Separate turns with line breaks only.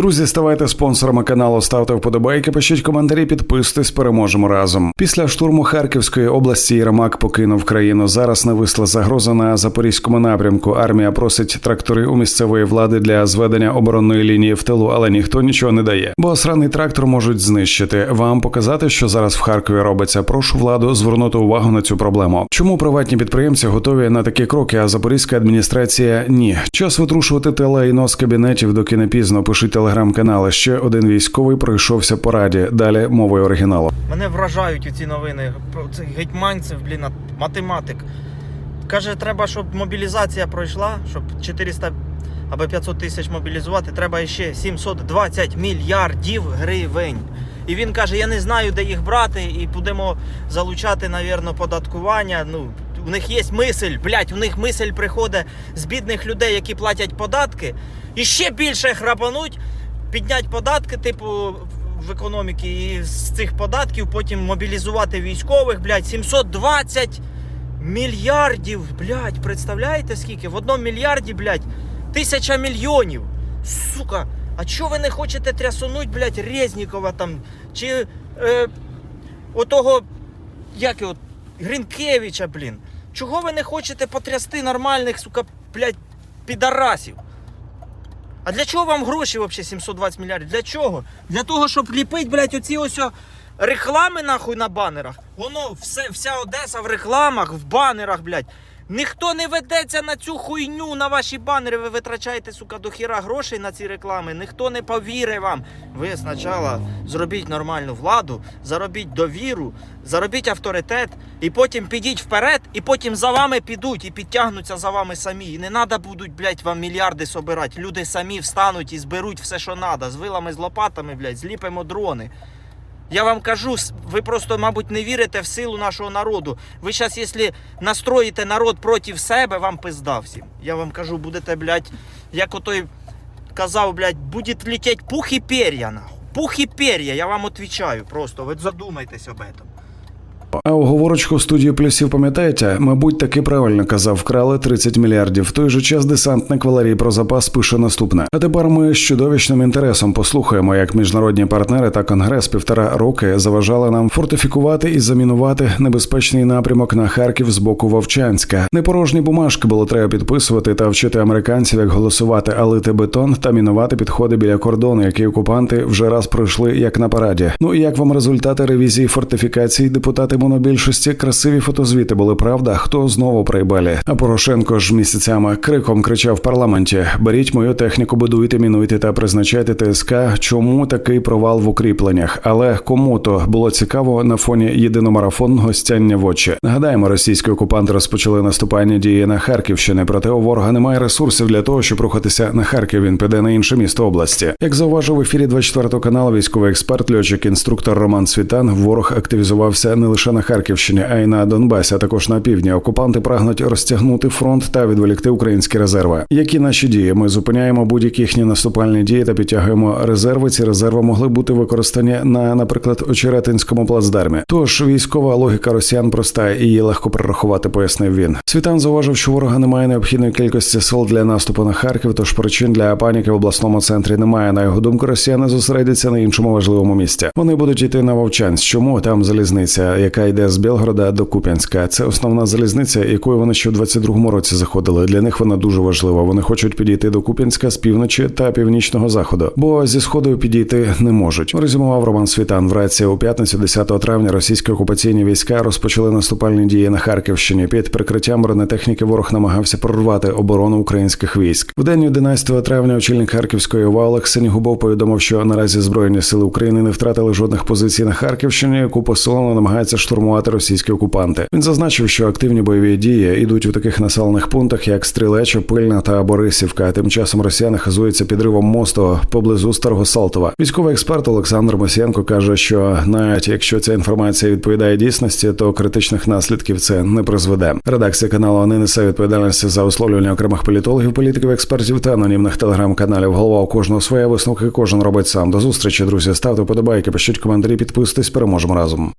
Друзі, ставайте спонсорами каналу, ставте вподобайки, пишіть коментарі, підписуйтесь, переможемо разом. Після штурму Харківської області Єрмак покинув країну. Зараз нависла загроза на запорізькому напрямку. Армія просить трактори у місцевої влади для зведення оборонної лінії в тилу, але ніхто нічого не дає. Бо сраний трактор можуть знищити. Вам показати, що зараз в Харкові робиться. Прошу владу звернути увагу на цю проблему. Чому приватні підприємці готові на такі кроки, а запорізька адміністрація ні. Час витрушувати теле з кабінетів, доки не пізно. Пишіть телеграм-канали. Ще один військовий пройшовся по раді. Далі мовою оригіналу.
Мене вражають ці новини. Про цих гетьманців, блін, математик. Каже, треба, щоб мобілізація пройшла, щоб 400 або 500 тисяч мобілізувати, треба ще 720 мільярдів гривень. І він каже: я не знаю, де їх брати, і будемо залучати, навірно, податкування. Ну, у них є мисль, блядь, у них мисль приходить з бідних людей, які платять податки, і ще більше храпануть, піднять податки, типу, в економіки, і з цих податків потім мобілізувати військових, блядь, 720 мільярдів, блядь, представляєте скільки? В одному мільярді, блядь, тисяча мільйонів. Сука, а чого ви не хочете трясунуть, блядь, Резнікова там, чи е, отого, як його, Гринкевича, блін. Чого ви не хочете потрясти нормальних, сука, блядь, підарасів? А для чого вам гроші взагалі 720 мільярдів? Для чого? Для того, щоб ліпити, блядь, оці ось реклами нахуй на банерах. Воно все, вся Одеса в рекламах, в банерах, блядь. Ніхто не ведеться на цю хуйню, на ваші банери. Ви витрачаєте, сука, до хіра грошей на ці реклами. Ніхто не повірить вам. Ви спочатку зробіть нормальну владу, заробіть довіру, заробіть авторитет, і потім підіть вперед, і потім за вами підуть і підтягнуться за вами самі. І не треба будуть, блядь, вам мільярди собирати. Люди самі встануть і зберуть все, що треба. З вилами, з лопатами, блядь, зліпимо дрони. Я вам кажу, ви просто, мабуть, не вірите в силу нашого народу. Ви зараз, якщо настроїте народ проти себе, вам пизда всім. Я вам кажу, будете, блядь, як отой казав, блядь, буде літати пух і пер'я, нахуй. Пух і пер'я, я вам відповідаю просто. Ви задумайтесь об этом.
А оговорочку в студії плюсів пам'ятаєте? Мабуть, таки правильно казав, вкрали 30 мільярдів. В той же час десантник Валерій про запас пише наступне. А тепер ми з чудовищним інтересом послухаємо, як міжнародні партнери та конгрес півтора роки заважали нам фортифікувати і замінувати небезпечний напрямок на Харків з боку Вовчанська. Непорожні бумажки було треба підписувати та вчити американців, як голосувати, а лити бетон та мінувати підходи біля кордону, які окупанти вже раз пройшли як на параді. Ну і як вам результати ревізії фортифікацій, депутати монобільшості красиві фотозвіти були правда. Хто знову прийбалі? А Порошенко ж місяцями криком кричав в парламенті: беріть мою техніку, будуйте, мінуйте та призначайте ТСК. Чому такий провал в укріпленнях? Але кому то було цікаво на фоні єдиномарафонного стяння в очі. Нагадаємо, російські окупанти розпочали наступальні дії на Харківщини. Проте у ворога немає ресурсів для того, щоб рухатися на Харків. Він піде на інше місто області. Як зауважив в ефірі 24 каналу, військовий експерт, льотчик, інструктор Роман Світан, ворог активізувався не лише на Харківщині, а й на Донбасі, а також на півдні. Окупанти прагнуть розтягнути фронт та відволікти українські резерви. Які наші дії? Ми зупиняємо будь-які їхні наступальні дії та підтягуємо резерви. Ці резерви могли бути використані на, наприклад, Очеретинському плацдармі. Тож військова логіка росіян проста і її легко перерахувати, пояснив він. Світан зауважив, що ворога немає необхідної кількості сил для наступу на Харків, тож причин для паніки в обласному центрі немає. На його думку, росіяни зосередяться на іншому важливому місці. Вони будуть йти на Вовчанськ. Чому там залізниця, яка йде з Білгорода до Куп'янська? Це основна залізниця, якою вони ще в 22-му році заходили. Для них вона дуже важлива. Вони хочуть підійти до Куп'янська з півночі та північного заходу, бо зі сходу підійти не можуть. Резюмував Роман Світан. В раці у п'ятницю, 10 травня, російські окупаційні війська розпочали наступальні дії на Харківщині. Під прикриттям бронетехніки ворог намагався прорвати оборону українських військ. В день 11 травня очільник Харківської ОВА Олег Синігубов повідомив, що наразі збройні сили України не втратили жодних позицій на Харківщині, яку посилено намагаються штурмувати російські окупанти. Він зазначив, що активні бойові дії йдуть у таких населених пунктах, як Стрілече, Пильна та Борисівка. Тим часом росіяни хизуються підривом мосту поблизу Старого Салтова. Військовий експерт Олександр Мосієнко каже, що навіть якщо ця інформація відповідає дійсності, то критичних наслідків це не призведе. Редакція каналу не несе відповідальності за висловлювання окремих політологів, політиків, експертів та анонімних телеграм-каналів. Голова у кожного своя висновки, кожен робить сам. До зустрічі, друзі. Ставте подобайки, пишіть коментарі, підписуйтесь, переможемо разом.